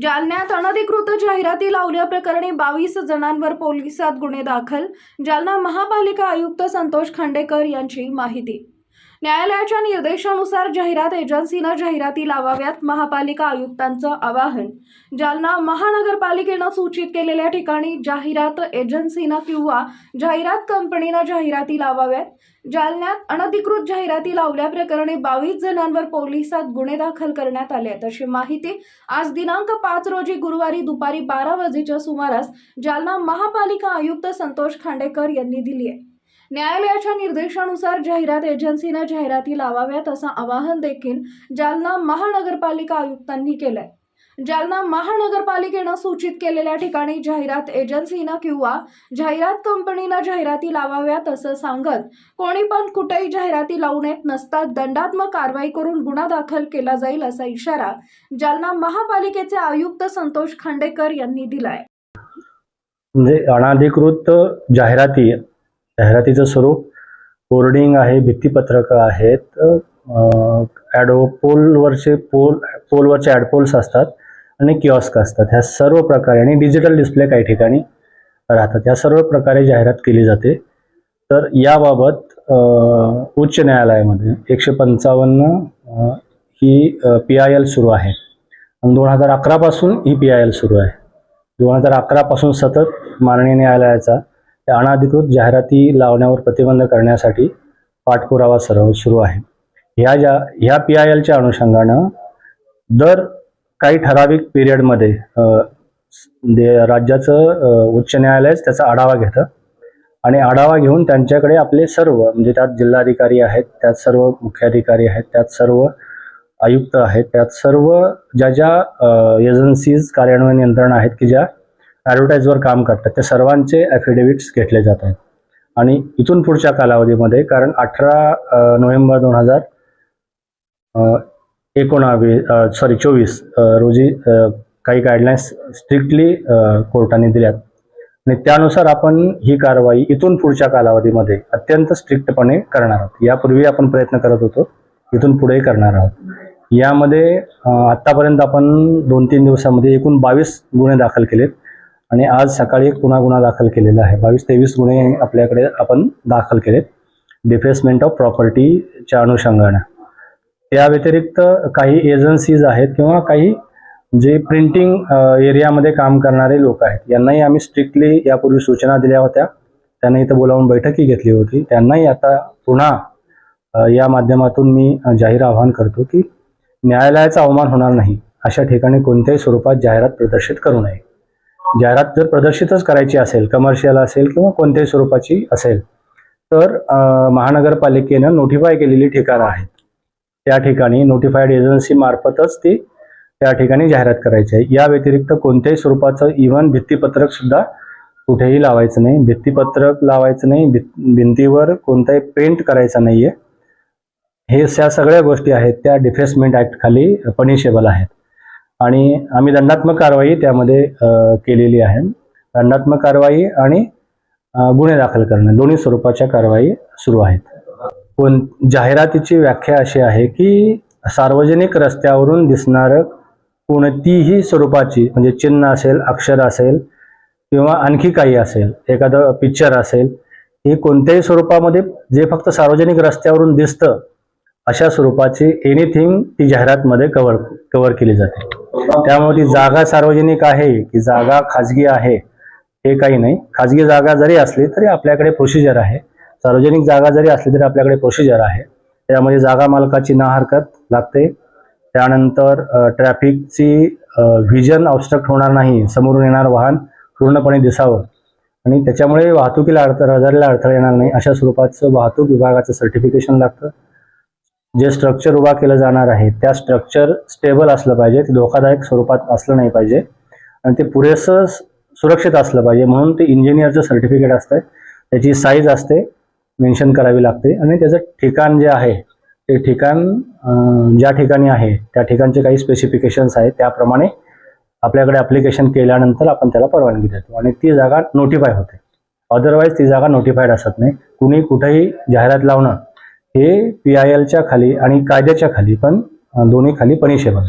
जालन्यात अनधिकृत जाहिराती लावल्याप्रकरणी बावीस जणांवर पोलिसात गुन्हे दाखल. जालना महापालिका आयुक्त संतोष खांडेकर यांची माहिती. न्यायालयाच्या निर्देशानुसार जाहिरात एजन्सीनं जाहिराती लावाव्यात महापालिका आयुक्तांचं आवाहन. जालना महानगरपालिकेनं सूचित केलेल्या ठिकाणी जाहिरात एजन्सीनं किंवा जाहिरात कंपनीनं जाहिराती लावाव्यात. जालन्यात अनधिकृत जाहिराती लावल्याप्रकरणी बावीस जणांवर पोलिसात गुन्हे दाखल करण्यात आले आहेत. अशी माहिती आज दिनांक पाच रोजी गुरुवारी दुपारी बारा वाजेच्या सुमारास जालना महापालिका आयुक्त संतोष खांडेकर यांनी दिली आहे. न्यायालयाच्या निर्देशानुसार जाहिरात एजन्सीनं जाहिराती लावाव्यात असं आवाहन देखील जालना महानगरपालिका आयुक्तांनी केलंय. जालना महानगरपालिकेनं सूचित केलेल्या ठिकाणी जाहिरात एजन्सीनं किंवा जाहिरात कंपनीनं जाहिराती लावाव्यात असं सांगत कोणी पण कुठेही जाहिराती लावू नयेत नसतात दंडात्मक कारवाई करून गुन्हा दाखल केला जाईल असा इशारा जालना महापालिकेचे आयुक्त संतोष खांडेकर यांनी दिलाय. म्हणजे अनाधिकृत जाहिराती जाहिरातीचं स्वरूप होर्डिंग आहे भित्तीपत्रकं आहेत ॲडो पोलवरचे पोल पोलवरचे ॲडपोल्स असतात आणि किऑस्क असतात. ह्या सर्व प्रकारे आणि डिजिटल डिस्प्ले काही ठिकाणी राहतात. ह्या सर्व प्रकारे जाहिरात केली जाते. तर याबाबत उच्च न्यायालयामध्ये एकशे पंचावन्न ही पी आय एल सुरू आहे. आणि दोन हजार अकरापासून ही पी आय एल सुरू आहे. दोन हजार अकरापासून सतत माननीय न्यायालयाचा अनाधिकृत जाहिराती लावण्यावर प्रतिबंध करण्यासाठी पाठपुरावा सर्व सुरू आहे. ह्या ज्या ह्या पी आय एलच्या अनुषंगानं दर काही ठराविक पिरियडमध्ये राज्याचं उच्च न्यायालयच त्याचा आढावा घेतं. आणि आढावा घेऊन त्यांच्याकडे आपले सर्व म्हणजे त्यात जिल्हाधिकारी आहेत त्यात सर्व मुख्याधिकारी आहेत त्यात सर्व आयुक्त आहेत त्यात सर्व ज्या ज्या एजन्सीज कार्यान्वयन यंत्रणा आहेत की ज्या ॲडव्हर्टाईजवर काम करतात. त्या सर्वांचे ॲफिडेव्हिट्स घेतले जात आहेत आणि इथून पुढच्या कालावधीमध्ये कारण अठरा नोव्हेंबर दोन हजार एकोणावीस सॉरी चोवीस रोजी काही गाईडलाईन्स स्ट्रिक्टली कोर्टाने दिल्यात. आणि त्यानुसार आपण ही कारवाई इथून पुढच्या कालावधीमध्ये अत्यंत स्ट्रिक्टपणे करणार आहोत. यापूर्वी आपण प्रयत्न करत होतो इथून पुढेही करणार आहोत. यामध्ये आत्तापर्यंत आपण दोन तीन दिवसामध्ये एकूण बावीस गुन्हे दाखल केलेत. आणि आज सकाळी एक पुन्हा गुन्हा दाखल केलेला आहे. बावीस तेवीस गुन्हे आपल्याकडे आपण दाखल केलेत. डिफेसमेंट ऑफ प्रॉपर्टीच्या अनुषंगानं. त्या व्यतिरिक्त काही एजन्सीज आहेत किंवा काही जे प्रिंटिंग एरियामध्ये काम करणारे लोक आहेत. यांनाही आम्ही स्ट्रिक्टली यापूर्वी सूचना दिल्या होत्या. त्यांना इथं बोलावून बैठकी घेतली होती. त्यांनाही आता पुन्हा या माध्यमातून मी जाहीर आवाहन करतो की न्यायालयाचा अवमान होणार नाही. अशा ठिकाणी कोणत्याही स्वरूपात जाहिरात प्रदर्शित करू नये. जाहिरात जर प्रदर्शितच करायची असेल कमर्शियल असेल किंवा कोणत्याही स्वरूपाची असेल तर महानगरपालिकेनं नोटिफाय केलेली ठिकाणं आहेत. त्या ठिकाणी नोटिफाईड एजन्सी मार्फतच ती त्या ठिकाणी जाहिरात करायची आहे. या व्यतिरिक्त कोणत्याही स्वरूपाचं इव्हन भित्तीपत्रक सुद्धा कुठेही लावायचं नाही. भित्तीपत्रक लावायचं नाही. भिंतीवर कोणताही पेंट करायचा नाहीये. हे त्या सगळ्या गोष्टी आहेत. त्या डिफेसमेंट ऍक्ट खाली पनिशेबल आहेत. आणि आम्ही दंडात्मक कारवाई त्यामध्ये केलेली आहे. दंडात्मक कारवाई आणि गुन्हे दाखल करणं दोन्ही स्वरूपाच्या कारवाई सुरू आहेत. कोण जाहिरातीची व्याख्या अशी आहे की सार्वजनिक रस्त्यावरून दिसणारं कोणतीही स्वरूपाची म्हणजे चिन्ह असेल अक्षर असेल किंवा आणखी काही असेल एखादं पिक्चर असेल ही कोणत्याही स्वरूपामध्ये जे फक्त सार्वजनिक रस्त्यावरून दिसतं अशा स्वरूपाची एनिथिंग ती जाहिरातमध्ये कव्हर कव्हर केली जाते. त्यामुळे ती जागा सार्वजनिक आहे की जागा खाजगी आहे हे काही नाही. खाजगी जागा जरी असली तरी आपल्याकडे प्रोसिजर आहे. सार्वजनिक जागा जरी असली तरी आपल्याकडे प्रोसिजर आहे. त्यामध्ये जागा मालकाची ना हरकत लागते. त्यानंतर ट्रॅफिकची व्हिजन ऑब्स्ट्रक्ट होणार नाही. समोरून येणार वाहन पूर्णपणे दिसावं. आणि त्याच्यामुळे वाहतुकीला अडथळा रहदारीला अडथळा येणार नाही. अशा स्वरूपाचं वाहतूक विभागाचं सर्टिफिकेशन लागतं. जे स्ट्रक्चर उभा केलं जाणार आहे त्या स्ट्रक्चर स्टेबल असलं पाहिजे ते धोकादायक स्वरूपात असलं नाही पाहिजे आणि ते पुरेसं सुरक्षित असलं पाहिजे. म्हणून ते इंजिनियरचं सर्टिफिकेट असतं त्याची साईज असते मेन्शन करावी लागते आणि त्याचं ठिकाण जे आहे ते ठिकाण ज्या ठिकाणी आहे त्या ठिकाणचे काही स्पेसिफिकेशन्स आहेत त्याप्रमाणे आपल्याकडे ॲप्लिकेशन केल्यानंतर आपण त्याला परवानगी देतो आणि ती जागा नोटिफाय होते. अदरवाईज ती जागा नोटिफाईड असत नाही. कुणी कुठेही जाहिरात लावणं हे पी आय एलच्या खाली आणि कायद्याच्या खाली पण दोन्ही खाली पनिशेबल